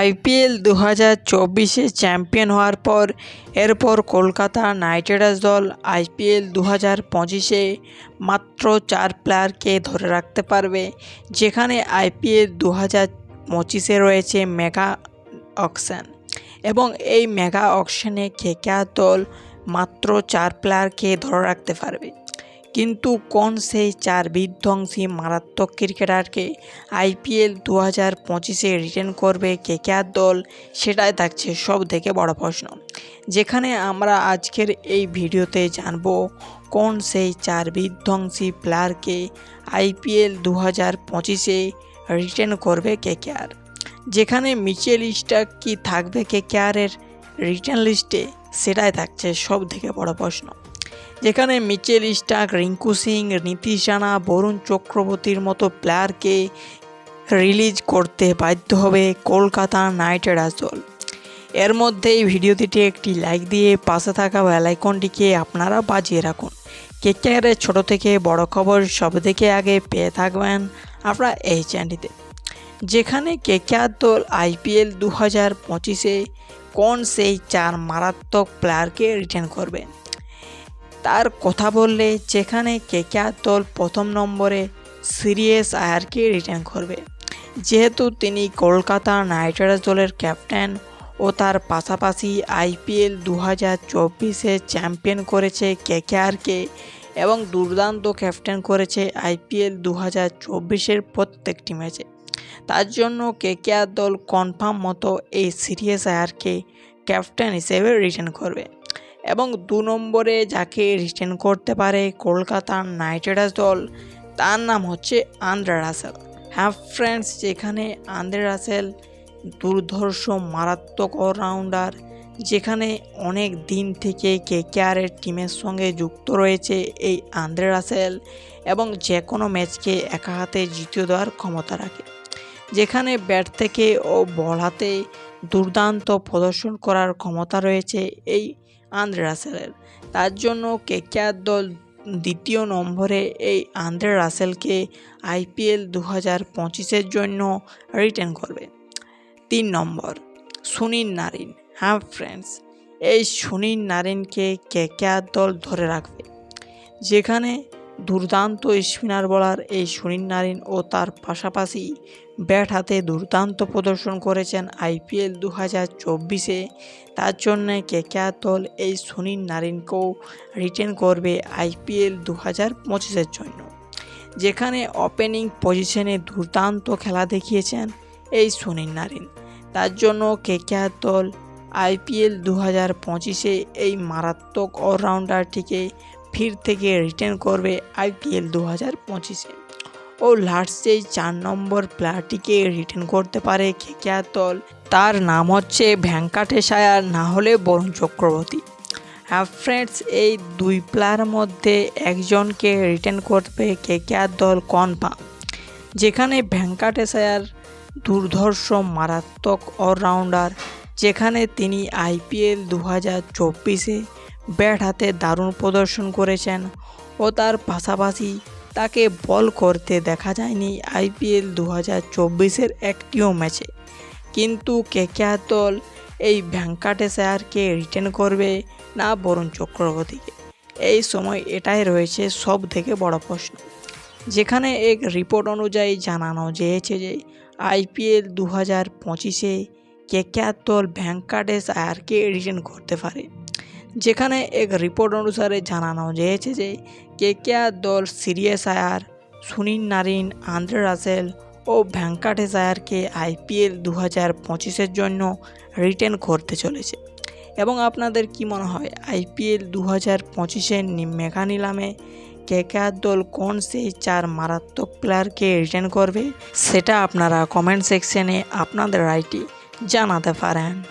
IPL দু হাজার চব্বিশে চ্যাম্পিয়ন হওয়ার পর, এরপর কলকাতা নাইট রাইডার্স দল আইপিএল দু হাজার পঁচিশে মাত্র চার প্লেয়ারকে ধরে রাখতে পারবে, যেখানে আইপিএল দু হাজার পঁচিশে রয়েছে মেগা অকশন। এবং এই মেগা অকশনে কেকেআর দল মাত্র চার প্লেয়ারকে ধরে রাখতে পারবে। কিন্তু কোন সেই চার বিধ্বংসী মারাত্মক ক্রিকেটারকে আইপিএল দু হাজার পঁচিশে রিটার্ন করবে কে কেকেআর দল, সেটাই থাকছে সব থেকে বড় প্রশ্ন। যেখানে আমরা আজকের এই ভিডিওতে জানব কোন সেই চার বিধ্বংসী প্লেয়ারকে আইপিএল দু হাজার পঁচিশে রিটার্ন করবে কে কেকেআর যেখানে মিচেল স্টার্ক কি থাকবে কে কেকেআরের রিটার্ন লিস্টে সেটাই থাকছে সব থেকে বড় প্রশ্ন। যেখানে মিচেল স্টার্ক, রিঙ্কু সিং, নীতিশ রানা, বরুণ চক্রবর্তীর মতো প্লেয়ারকে রিলিজ করতে বাধ্য হবে কলকাতা নাইট রাইডার্স দল এর মধ্যেই ভিডিওটিতে একটি লাইক দিয়ে পাশে থাকা বেলাইকনটিকে আপনারা বাজিয়ে রাখুন। কেকেআরের ছোট থেকে বড় খবর সব থেকে আগে পেয়ে থাকবেন আপনারা এই চ্যানেলটিতে। যেখানে কেকেআর দল আইপিএল দু হাজার পঁচিশে কোন সেই চার মারাত্মক প্লেয়ারকে রিটার্ন করবে তার কথা বললে যেখানে কেকেআর দল প্রথম নম্বরে সিরিয়াস আয়ারকে রিটার্ন করবে। যেহেতু তিনি কলকাতা নাইট রাইডার্স দলের ক্যাপ্টেন ও তার পাশাপাশি আইপিএল দু হাজার চব্বিশে চ্যাম্পিয়ন করেছে কেকেআরকে এবং দুর্দান্ত ক্যাপ্টেন করেছে আইপিএল দু হাজার চব্বিশের প্রত্যেকটি ম্যাচে। তার জন্য কেকেআর দল কনফার্ম মতো এই সিরিয়াস আয়ারকে ক্যাপ্টেন হিসেবে রিটার্ন করবে। এবং দু নম্বরে যাকে রিটেন করতে পারে কলকাতা নাইট রাইডার্স দল তার নাম হচ্ছে আন্দ্রে রাসেল হ্যাঁ ফ্রেন্ডস যেখানে আন্দ্রে রাসেল দুর্ধর্ষ, মারাত্মক অলরাউন্ডার যেখানে অনেক দিন থেকে কেকেআরের টিমের সঙ্গে যুক্ত রয়েছে এই আন্দ্রে রাসেল এবং যে কোনো ম্যাচকে একা হাতে জিতিয়ে দেওয়ার ক্ষমতা রাখে। যেখানে ব্যাট থেকে ও বল হাতে দুর্দান্ত প্রদর্শন করার ক্ষমতা রয়েছে এই আন্দ্রে রাসেলের। তার জন্য কেকেআর দল দ্বিতীয় নম্বরে এই আন্দ্রে রাসেলকে আইপিএল দু হাজার পঁচিশের জন্য রিটার্ন করবে। তিন নম্বর, সুনীল নারিন। হ্যাঁ ফ্রেন্ডস এই সুনীল নারিনকে কেকেআর দল ধরে রাখবে। যেখানে দুর্দান্ত স্পিনার বলার এই সুনীল নারিন ও তার পাশাপাশি ব্যাট হাতে দুর্দান্ত প্রদর্শন করেছেন আইপিএল দু হাজার চব্বিশে। তার জন্যে কেকেআর দল এই সুনীল নারিনকেও রিটেন করবে আইপিএল দু হাজার পঁচিশের জন্য। যেখানে ওপেনিং পজিশনে দুর্দান্ত খেলা দেখিয়েছেন এই সুনীল নারিন। তার জন্য কেকেআর দল আইপিএল দু হাজার পঁচিশে এই মারাত্মক অলরাউন্ডারটিকে ফির থেকে রিটার্ন করবে আইপিএল দু হাজার পঁচিশে। ও লাস্ট যেই চার নম্বর প্লেয়ারটিকে রিটার্ন করতে পারে কেকেআর দল, তার নাম হচ্ছে ভেঙ্কাটেশ আয়ার না হলে বরুণ চক্রবর্তী। হ্যাঁ ফ্রেন্ডস এই দুই প্লেয়ারের মধ্যে একজনকে রিটার্ন করবে কেকেআর দল কনফার্ম যেখানে ভেঙ্কাটেশ আয়ার দুর্ধর্ষ, মারাত্মক অলরাউন্ডার যেখানে তিনি আইপিএল দু হাজার চব্বিশে ব্যাট হাতে দারুণ প্রদর্শন করেছেন ও তার পাশাপাশি তাকে বল করতে দেখা যায়নি আইপিএল দু হাজার চব্বিশের একটিও ম্যাচে। কিন্তু কেকেআর দল এই ভেঙ্কাটেশ আয়ারকে রিটার্ন করবে না বরুণ চক্রবর্তীকে? এই সময় এটাই রয়েছে সব থেকে বড় প্রশ্ন। যেখানে এক রিপোর্ট অনুযায়ী জানানো যেয়েছে যে আইপিএল দু হাজার পঁচিশে কেকেআর দল ভেঙ্কাটেশ আয়ারকে রিটার্ন করতে পারে। যেখানে এক রিপোর্ট অনুসারে জানানো হয়েছে যে কে কেকেআর দল সিরিয়াস আয়ার, সুনীল নারিন, আন্দ্রে রাসেল ও ভেঙ্কাটেশ আয়ারকে আইপিএল দু হাজার পঁচিশের জন্য রিটার্ন করতে চলেছে। এবং আপনাদের কি মনে হয়, আইপিএল দু হাজার পঁচিশের মেগা নিলামে কেকেআর দল কোন সেই চার মারাত্মক প্লেয়ারকে রিটার্ন করবে, সেটা আপনারা কমেন্ট সেকশনে আপনাদের রাইটি জানাতে পারেন।